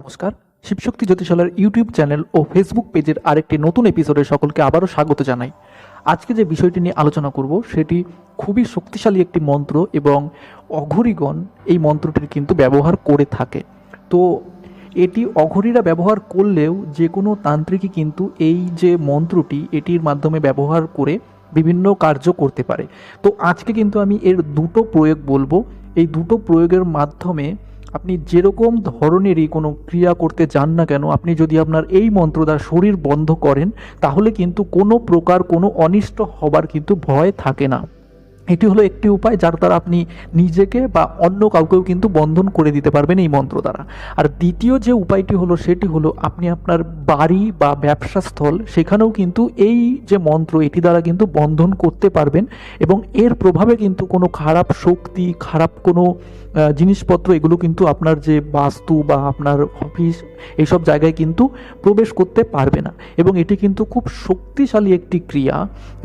নমস্কার। শিবশক্তি জ্যোতিষালার YouTube channel ও ফেসবুক পেজের আরেকটি নতুন এপিসোডে সকলকে আবারও স্বাগত জানাই। আজকে যে বিষয়টি নিয়ে আলোচনা করব, সেটি খুবই শক্তিশালী একটি মন্ত্র এবং অঘরীগণ এই মন্ত্রটির কিন্তু ব্যবহার করে থাকে। তো এটি অঘরীরা ব্যবহার করলেও যে কোনো তান্ত্রিকই কিন্তু এই যে মন্ত্রটি, এটির মাধ্যমে ব্যবহার করে বিভিন্ন কার্য করতে পারে। তো আজকে কিন্তু আমি এর দুটো প্রয়োগ বলব। এই দুটো প্রয়োগের মাধ্যমে আপনি যেরকম ধরনেরই কোনো ক্রিয়া করতে চান না কেন, আপনি যদি আপনার এই মন্ত্র দ্বারা শরীর বন্ধ করেন, তাহলে কিন্তু কোনো প্রকার কোনো অনিষ্ট হবার কিন্তু ভয় থাকে না। এটি হলো একটি উপায় যার দ্বারা আপনি নিজেকে বা অন্য কাউকেও কিন্তু বন্ধন করে দিতে পারবেন এই মন্ত্র দ্বারা। আর দ্বিতীয় যে উপায়টি হলো সেটি হলো আপনি আপনার বাড়ি বা ব্যবসা স্থল সেখানেও কিন্তু এই যে মন্ত্র এটি দ্বারা কিন্তু বন্ধন করতে পারবেন এবং এর প্রভাবে কিন্তু কোনো খারাপ শক্তি, খারাপ কোনো জিনিসপত্র এগুলো কিন্তু আপনার যে বাস্তু বা আপনার অফিস এইসব জায়গায় কিন্তু প্রবেশ করতে পারবে না। এবং এটি কিন্তু খুব শক্তিশালী একটি ক্রিয়া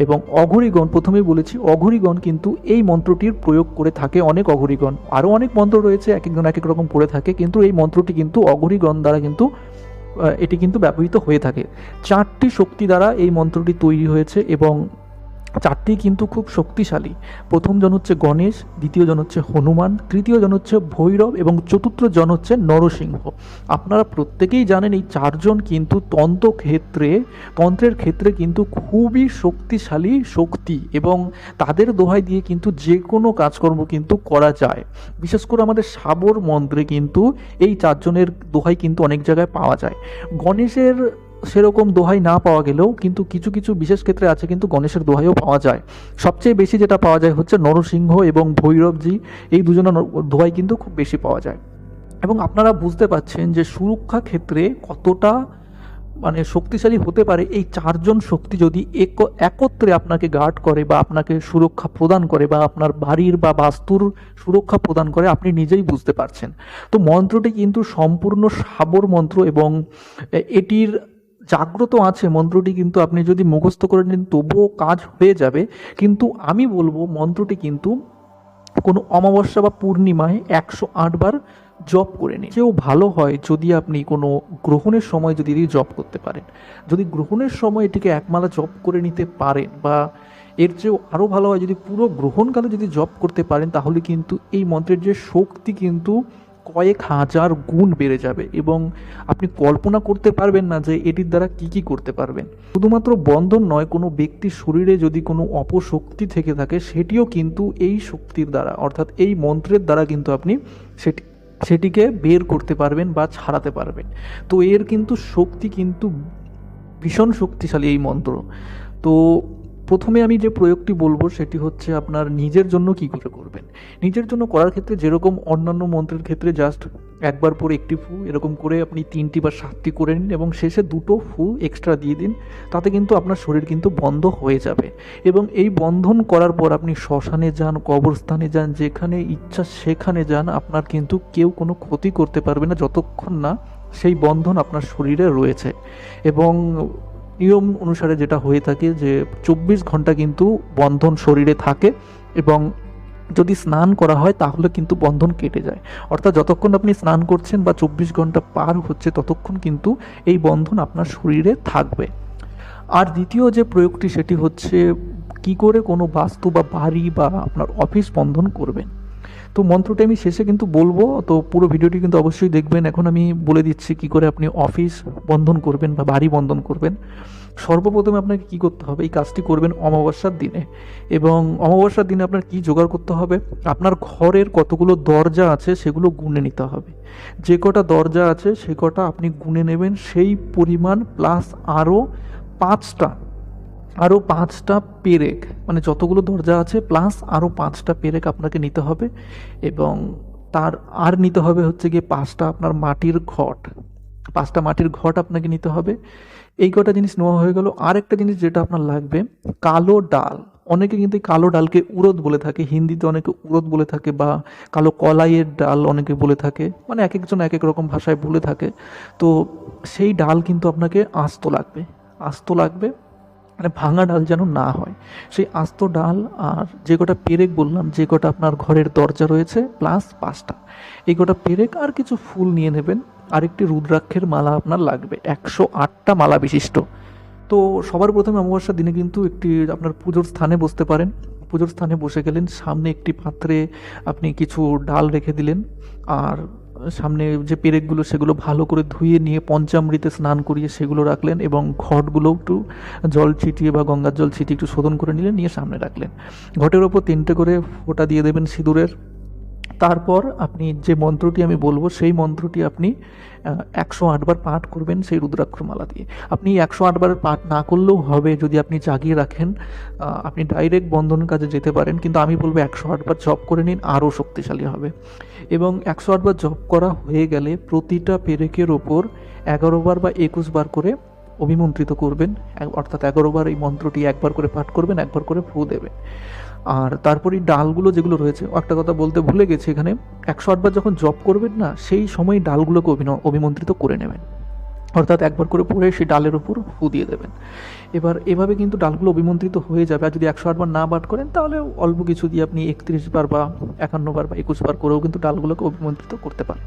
এবং অঘরীগণ, প্রথমেই বলেছি, অঘরীগণ কিন্তু এই মন্ত্রটির প্রয়োগ করে থাকে অনেক অঘরীগণ। আরও অনেক মন্ত্র রয়েছে এক একজন এক এক রকম পড়ে থাকে, কিন্তু এই মন্ত্রটি কিন্তু অঘরীগণ দ্বারা কিন্তু এটি কিন্তু ব্যবহৃত হয়ে থাকে। চারটি শক্তি দ্বারা এই মন্ত্রটি তৈরি হয়েছে এবং চারটি কিন্তু খুব শক্তিশালী। প্রথম জন হচ্ছে গণেশ, দ্বিতীয় জন হচ্ছে হনুমান, তৃতীয় জন হচ্ছে ভৈরব এবং চতুর্থ জন হচ্ছে নরসিংহ। আপনারা প্রত্যেকেই জানেন এই চারজন কিন্তু তন্ত্র ক্ষেত্রে তন্ত্রের ক্ষেত্রে কিন্তু খুবই শক্তিশালী শক্তি এবং তাদের দোহাই দিয়ে কিন্তু যে কোনো কাজকর্ম কিন্তু করা যায়। বিশেষ করে আমাদের সাবর মন্ত্রে কিন্তু এই চারজনের দোহাই কিন্তু অনেক জায়গায় পাওয়া যায়। গণেশের সেরকম দোহাই না পাওয়া গেলেও কিন্তু কিছু কিছু বিশেষ ক্ষেত্রে আছে কিন্তু গণেশের দোহাইও পাওয়া যায়। সবচেয়ে বেশি যেটা পাওয়া যায় হচ্ছে নরসিংহ এবং ভৈরবজি, এই দুজনের দোহাই কিন্তু খুব বেশি পাওয়া যায়। এবং আপনারা বুঝতে পাচ্ছেন যে সুরক্ষা ক্ষেত্রে কতটা মানে শক্তিশালী হতে পারে এই চারজন শক্তি যদি এক- একত্রে আপনাকে গার্ড করে বা আপনাকে সুরক্ষা প্রদান করে বা আপনার বাড়ির বা বাস্তুর সুরক্ষা প্রদান করে, আপনি নিজেই বুঝতে পারছেন। তো মন্ত্রটি কিন্তু সম্পূর্ণ সাবর মন্ত্র এবং এটির জাগ্রত আছে মন্ত্রটি কিন্তু আপনি যদি মুখস্থ করে নিন, তবুও কাজ হয়ে যাবে। কিন্তু আমি বলব মন্ত্রটি কিন্তু কোনো অমাবস্যা বা পূর্ণিমায় একশো আটবার জপ করে নিন। কেউ ভালো হয় যদি আপনি কোনো গ্রহণের সময় যদি এটি জপ করতে পারেন। যদি গ্রহণের সময় এটিকে একমালা জপ করে নিতে পারেন বা এর চেয়েও আরও ভালো হয় যদি পুরো গ্রহণকালে যদি জপ করতে পারেন, তাহলে কিন্তু এই মন্ত্রের যে শক্তি কিন্তু কয়েক হাজার গুণ বেড়ে যাবে এবং আপনি কল্পনা করতে পারবেন না যে এটির দ্বারা কি কি করতে পারবেন। শুধুমাত্র বন্ধন নয়, কোনো ব্যক্তির শরীরে যদি কোনো অপশক্তি থেকে থাকে, সেটিও কিন্তু এই শক্তির দ্বারা, অর্থাৎ এই মন্ত্রের দ্বারা কিন্তু আপনি সেটি, সেটিকে বের করতে পারবেন বা ছাড়াতে পারবেন। তো এর কিন্তু শক্তি কিন্তু ভীষণ শক্তিশালী এই মন্ত্র। তো প্রথমে আমি যে প্রয়োগটি বলব সেটি হচ্ছে আপনার নিজের জন্য কি করে করবেন। নিজের জন্য করার ক্ষেত্রে যেরকম অন্যান্য মন্ত্রের ক্ষেত্রে জাস্ট একবার পরে একটি ফু, এরকম করে আপনি তিনটি বা সাতটি করে নিন এবং শেষে দুটো ফু এক্সট্রা দিয়ে দিন, তাতে কিন্তু আপনার শরীর কিন্তু বন্ধ হয়ে যাবে। এবং এই বন্ধন করার পর আপনি শ্মশানে যান, কবরস্থানে যান, যেখানে ইচ্ছা সেখানে যান, আপনার কিন্তু কেউ কোনো ক্ষতি করতে পারবে না যতক্ষণ না সেই বন্ধন আপনার শরীরে রয়েছে। এবং নিয়ম অনুসারে যেটা হয়ে থাকে যে চব্বিশ ঘণ্টা কিন্তু বন্ধন শরীরে থাকে এবং যদি স্নান করা হয় তাহলে কিন্তু বন্ধন কেটে যায়। অর্থাৎ যতক্ষণ আপনি স্নান করছেন বা চব্বিশ ঘণ্টা পার হচ্ছে ততক্ষণ কিন্তু এই বন্ধন আপনার শরীরে থাকবে। আর দ্বিতীয় যে প্রয়োগটি সেটি হচ্ছে কি করে কোনো বাস্তু বা বাড়ি বা আপনার অফিস বন্ধন করবেন। তো মন্ত্রটি আমি শেষে কিন্তু বলব। তো পুরো ভিডিওটি কিন্তু অবশ্যই দেখবেন। এখন আমি বলে দিচ্ছি কি করে আপনি অফিস বন্ধন করবেন বা বাড়ি বন্ধন করবেন। সর্বপ্রথমে আপনাকে কি করতে হবে? এই কাজটি করবেন অমাবস্যার দিনে। এবং অমাবস্যার দিনে আপনার কি জোগাড় করতে হবে? আপনার ঘরের কতগুলো দরজা আছে সেগুলো গুনে নিতে হবে। যে কটা দরজা আছে সে কটা আপনি গুনে নেবেন। সেই পরিমাণ প্লাস আরও পাঁচটা আরও পাঁচটা পেরেক মানে যতগুলো দরজা আছে প্লাস আরও পাঁচটা পেরেক আপনাকে নিতে হবে এবং তার, আর নিতে হবে হচ্ছে গিয়ে পাঁচটা আপনার মাটির ঘট। পাঁচটা মাটির ঘট আপনাকে নিতে হবে। এই কটা জিনিস নেওয়া হয়ে গেল। আর একটা জিনিস যেটা আপনার লাগবে, কালো ডাল। অনেকে কিন্তু কালো ডালকে উড়দ বলে থাকে, হিন্দিতে অনেকে উড়দ বলে থাকে বা কালো কলাইয়ের ডাল অনেকে বলে থাকে মানে এক একজন এক এক রকম ভাষায় বলে থাকে। তো সেই ডাল কিন্তু আপনাকে আস্ত লাগবে আস্ত লাগবে। মানে ভাঙা ডাল যেন না হয়। সেই আস্ত ডাল আর যে কটা পেরেক বললাম, যে কটা আপনার ঘরের দরজা রয়েছে প্লাস পাঁচটা। এই কটা পেরেক আর কিছু ফুল নিয়ে নেবেন। আরেকটি রুদ্রাক্ষের মালা আপনার লাগবে। একশো আটটা মালা বিশিষ্ট। তো সবার প্রথমে অমাবস্যার দিনে কিন্তু একটি আপনার পুজোর স্থানে বসতে পারেন। পুজোর স্থানে বসে গেলেন। সামনে একটি পাত্রে আপনি কিছু ডাল রেখে দিলেন। আর সামনে যে পেরেকগুলো, সেগুলো ভালো করে ধুয়ে নিয়ে পঞ্চামৃতে স্নান করিয়ে সেগুলো রাখলেন এবং ঘটগুলো একটু জল ছিটিয়ে বা গঙ্গার জল ছিটিয়ে একটু শোধন করে নিলেন, নিয়ে সামনে রাখলেন। ঘটের ওপর তিনটে করে ফোঁটা দিয়ে দেবেন সিঁদুরের। তারপর আপনি যে মন্ত্রটি আমি বলব, সেই মন্ত্রটি আপনি একশো আটবার পাঠ করবেন সেই রুদ্রাক্ষমালা দিয়ে। আপনি একশো আটবার পাঠ না করলেও হবে, যদি আপনি জাগিয়ে রাখেন আপনি ডাইরেক্ট বন্ধন কাজে যেতে পারেন, কিন্তু আমি বলব একশো আটবার জপ করে নিন, আরও শক্তিশালী হবে। এবং একশো আটবার জপ করা হয়ে গেলে প্রতিটা পেরেকের ওপর এগারো বার বা একুশ বার করে অভিমন্ত্রিত করবেন, অর্থাৎ এগারো বার এই মন্ত্রটি একবার করে পাঠ করবেন, একবার করে ফু দেবেন। আর তারপরে ডালগুলো যেগুলো রয়েছে একটা কথা বলতে ভুলে গেছি এখানে, একশো আটবার যখন জব করবেন না, সেই সময় ডালগুলোকে অভিন- অভিমন্ত্রিত করে নেবেন। অর্থাৎ একবার করে পরে সেই ডালের উপর ফু দিয়ে দেবেন। এবার এভাবে কিন্তু ডালগুলো অভিমন্ত্রিত হয়ে যাবে। আর যদি একশো আটবার না পাঠ করেন, তাহলে অল্প কিছু দিয়ে আপনি একত্রিশ বার বা একান্ন বার বা একুশ বার করেও কিন্তু ডালগুলোকে অভিমন্ত্রিত করতে পারেন।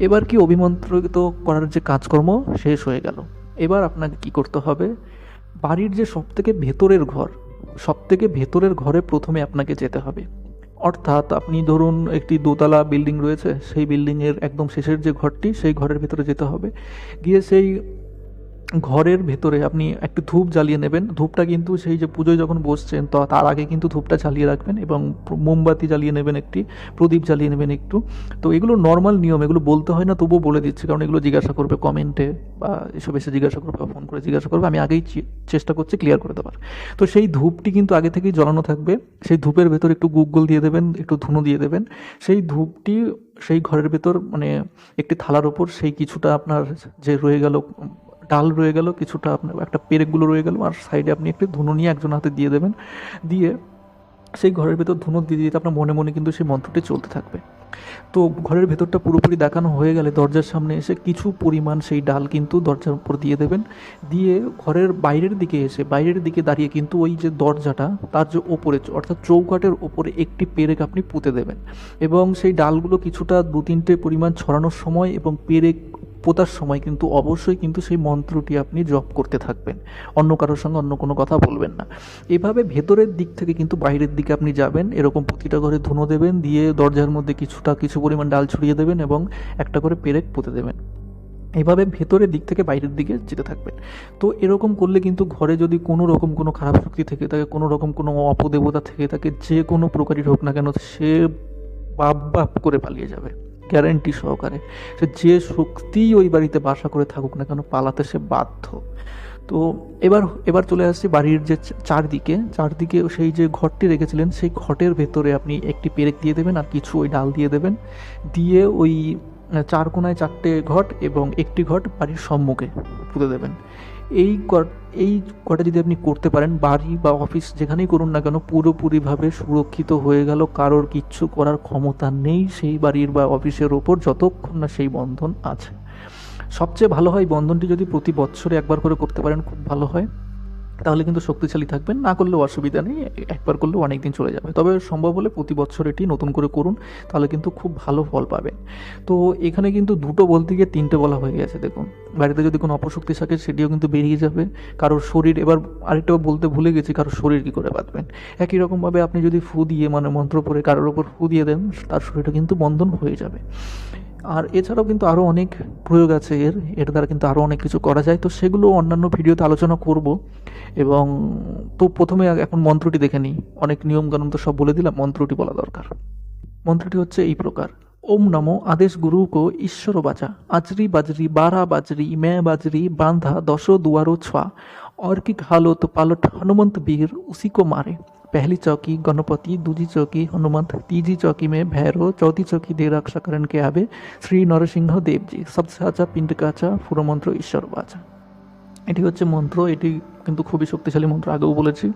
এবার কি অভিমন্ত্রিত করার যে কাজকর্ম, শেষ হয়ে গেল। এবার আপনাকে কি করতে হবে? বাড়ির যে সব থেকে ভেতরের ঘর সব থেকে ভেতরের ঘরে প্রথমে আপনাকে যেতে হবে। অর্থাৎ আপনি ধরুন একটি দোতলা বিল্ডিং রয়েছে, সেই বিল্ডিংয়ের একদম শেষের যে ঘরটি, সেই ঘরের ভেতরে যেতে হবে। গিয়ে সেই ঘরের ভেতরে আপনি একটু ধূপ জ্বালিয়ে নেবেন। ধূপটা কিন্তু সেই যে পুজোয় যখন বসছেন, তো তার আগে কিন্তু ধূপটা জ্বালিয়ে রাখবেন এবং মোমবাতি জ্বালিয়ে নেবেন একটি, প্রদীপ জ্বালিয়ে নেবেন একটু। তো এগুলো নর্মাল নিয়ম, এগুলো বলতে হয় না, তবুও বলে দিচ্ছি, কারণ এগুলো জিজ্ঞাসা করবে কমেন্টে বা এসব এসে জিজ্ঞাসা করবে বা ফোন করে জিজ্ঞাসা করবে। আমি আগেই চেষ্টা করছি ক্লিয়ার করে দেওয়ার তো সেই ধূপটি কিন্তু আগে থেকেই জ্বালানো থাকবে। সেই ধূপের ভেতর একটু গুগল দিয়ে দেবেন, একটু ধুনো দিয়ে দেবেন। সেই ধূপটি সেই ঘরের ভেতর মানে একটি থালার ওপর সেই কিছুটা আপনার যে রয়ে গেল ডাল রয়ে গেল, কিছুটা আপনার একটা পেরেকগুলো রয়ে গেল, আর সাইডে আপনি একটু ধুনো নিয়ে একজন হাতে দিয়ে দেবেন। দিয়ে সেই ঘরের ভেতর ধুনো দিয়ে দিতে আপনার মনে মনে কিন্তু সেই মন্ত্রটি চলতে থাকবে। তো ঘরের ভেতরটা পুরোপুরি দেখানো হয়ে গেলে দরজার সামনে এসে কিছু পরিমাণ সেই ডাল কিন্তু দরজার উপর দিয়ে দেবেন। দিয়ে ঘরের বাইরের দিকে এসে, বাইরের দিকে দাঁড়িয়ে কিন্তু ওই যে দরজাটা, তার যে ওপরে, অর্থাৎ চৌকাটের ওপরে একটি পেরেক আপনি পুঁতে দেবেন। এবং সেই ডালগুলো কিছুটা দু তিনটে পরিমাণ ছড়ানোর সময় এবং পেরেক পোতার সময় কিন্তু অবশ্যই কিন্তু সেই মন্ত্রটি আপনি জপ করতে থাকবেন। অন্য কারোর সঙ্গে অন্য কোনো কথা বলবেন না। এভাবে ভেতরের দিক থেকে কিন্তু বাইরের দিকে আপনি যাবেন, এরকম প্রতিটা ঘরে ধুনো দেবেন, দিয়ে দরজার মধ্যে কিছুটা, কিছু পরিমাণ ডাল ছড়িয়ে দেবেন এবং একটা করে পেরেক পুঁতে দেবেন। এইভাবে ভেতরের দিক থেকে বাইরের দিকে যেতে থাকবেন। তো এরকম করলে কিন্তু ঘরে যদি কোনো রকম কোনো খারাপ শক্তি থেকে থাকে, কোনো রকম কোনো অপদেবতা থেকে থাকে, যে কোনো প্রকারই হোক না কেন, সে বাপ বাপ করে পালিয়ে যাবে। গ্যারান্টি সহকারে। সে যে শক্তিই ওই বাড়িতে বাসা করে থাকুক না কেন, পালাতে সে বাধ্য। তো এবার এবার চলে আসছি বাড়ির যে চারদিকে। চারদিকে সেই যে ঘরটি রেখেছিলেন, সেই ঘটের ভেতরে আপনি একটি পেরেক দিয়ে দেবেন আর কিছু ওই ডাল দিয়ে দেবেন। দিয়ে ওই চার কোনায় চারটে ঘট এবং একটি ঘট বাড়ির সম্মুখে পুঁতে দেবেন। এই এই কটা যদি আপনি করতে পারেন, বাড়ি বা অফিস যেখানেই করুন না কেন, পুরোপুরিভাবে সুরক্ষিত হয়ে গেল। কারোর কিচ্ছু করার ক্ষমতা নেই সেই বাড়ির বা অফিসের ওপর, যতক্ষণ না সেই বন্ধন আছে। সবচেয়ে ভালো হয় বন্ধনটি যদি প্রতি বছরে একবার করে করতে পারেন, খুব ভালো হয়। তাহলে কিন্তু শক্তিশালী থাকবেন, না করলেও অসুবিধা নেই, একবার করলেও অনেক দিন চলে যাবে। তবে সম্ভব হলে প্রতি বছর এটি নতুন করে করুন, তাহলে কিন্তু খুব ভালো ফল পাবেন। তো এখানে কিন্তু দুটো বলতে গিয়ে তিনটে বলা হয়ে গেছে, দেখুন। বাড়িতে যদি কোনো অপশক্তি থাকে, সেটিও কিন্তু বেরিয়ে যাবে। কারোর শরীর, এবার আরেকটা বলতে ভুলে গেছি, কারোর শরীর কী করে বাঁধবেন। একই রকমভাবে আপনি যদি ফু দিয়ে মানে মন্ত্র পড়ে কারোর ওপর ফু দিয়ে দেন, তার শরীরটা কিন্তু বন্ধন হয়ে যাবে। আর এছাড়াও কিন্তু আরও অনেক প্রয়োগ আছে এর এর দ্বারা কিন্তু আরও অনেক কিছু করা যায়। তো সেগুলো অন্যান্য ভিডিওতে আলোচনা করব এবং তো প্রথমে এখন মন্ত্রটি দেখে নিই। অনেক নিয়মকানুন তো সব বলে দিলাম, মন্ত্রটি বলা দরকার। মন্ত্রটি হচ্ছে এই প্রকার, ওম নমো আদেশ গুরু কো ঈশ্বর বাজা আজরি বাজরি বারা বাজরি মে বাজরি বাঁধা দশ দুয়ারো ছোয়া, অর্কিক হালত পালট হনুমন্ত বীর উসি কো মারে। पहली चौकी गणपति दूजी चौकी हनुमंत तीजी चौकी में भैरव चौथी चौकी दे रक्षाकरण के आवे শ্রী নরসিংহ দেবজি সবসে আচা পিণ্ড কাচা পুরো মন্ত্র ঈশ্বর বাচা এটি হচ্ছে মন্ত্র এটি কিন্তু খুবই শক্তিশালী মন্ত্র আগেও বলেছি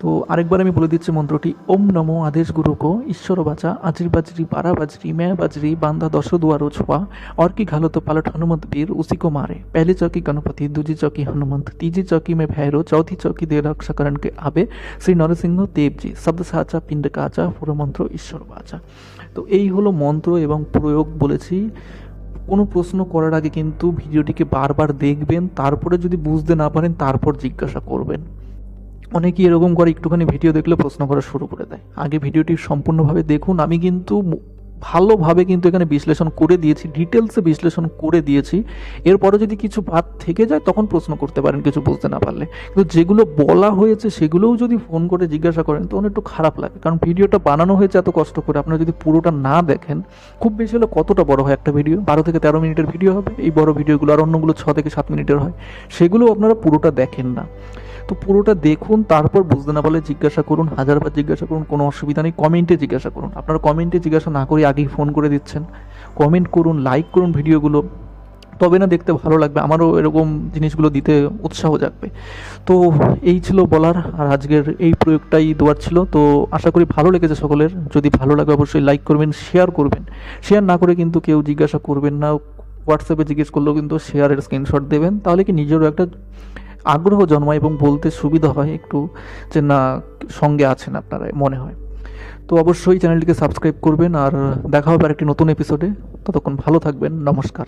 তো আরেকবার আমি বলে দিচ্ছি মন্ত্রটি ওম নমো আদেশ গুরুকো ঈশ্বর বাচা আজরি বাজরি পারা বাজরি ম্যা বাজরি বান্দা দশ দুয়ারো ছোয়া और की घालो तो पालट हनुमंत वीर उसी को मारे पहली चौकी गणपति दूजी चौकी हनुमंत तीजी चौकी में भैरव चौथी चौकी दे रक्षाकरण के आबे শ্রী নরসিংহ দেবজি শব্দ সাচা পিণ্ড কাচা পুরো মন্ত্র ঈশ্বর বাচা তো এই হলো মন্ত্র এবং প্রয়োগ বলেছি কোনো প্রশ্ন করার আগে কিন্তু ভিডিওটিকে বারবার দেখবেন তারপরে যদি বুঝতে না পারেন তারপর জিজ্ঞাসা করবেন অনেকেই এরকম করে একটুখানি ভিডিও দেখলে প্রশ্ন করা শুরু করে দেয়। আগে ভিডিওটি সম্পূর্ণভাবে দেখুন, আমি কিন্তু ভালোভাবে কিন্তু এখানে বিশ্লেষণ করে দিয়েছি ডিটেলসে বিশ্লেষণ করে দিয়েছি। এরপরে যদি কিছু বাদ থেকে যায়, তখন প্রশ্ন করতে পারেন কিছু বুঝতে না পারলে। কিন্তু যেগুলো বলা হয়েছে, সেগুলোও যদি ফোন করে জিজ্ঞাসা করেন, তখন একটু খারাপ লাগে। কারণ ভিডিওটা বানানো হয়েছে এত কষ্ট করে, আপনারা যদি পুরোটা না দেখেন, খুব বেশি হলে কতটা বড় হয় একটা ভিডিও বারো থেকে তেরো মিনিটের ভিডিও হবে, এই বড় ভিডিওগুলো আর অন্যগুলো ছ থেকে সাত মিনিটের হয়, সেগুলো আপনারা পুরোটা দেখেন না। তো পুরোটা দেখুন, তারপর বুঝতে না পারলে জিজ্ঞাসা করুন হাজারবার জিজ্ঞাসা করুন, কোনো অসুবিধা নেই কমেন্টে জিজ্ঞাসা করুন। আপনারা কমেন্টে জিজ্ঞাসা না করে আগেই ফোন করে দিচ্ছেন। কমেন্ট করুন লাইক করুন ভিডিওগুলো, তবে না দেখতে ভালো লাগবে, আমারও এরকম জিনিসগুলো দিতে উৎসাহ জাগবে। তো এই ছিল বলার, আর আজকের এই প্রয়োগটাই দেওয়ার ছিল। তো আশা করি ভালো লেগেছে সকলের, যদি ভালো লাগে অবশ্যই লাইক করবেন শেয়ার করবেন। শেয়ার না করে কিন্তু কেউ জিজ্ঞাসা করবেন না হোয়াটসঅ্যাপে জিজ্ঞেস করলেও কিন্তু শেয়ারের স্ক্রিনশট দেবেন। তাহলে কি নিজেরও একটা আগ্রহ জন্মায় এবং বলতে সুবিধা হয় একটু যে না, সঙ্গে আছেন আপনারা, মনে হয়। তো অবশ্যই চ্যানেলটিকে সাবস্ক্রাইব করবেন আর দেখা হবে আরেকটি নতুন এপিসোডে ততক্ষণ ভালো থাকবেন, নমস্কার।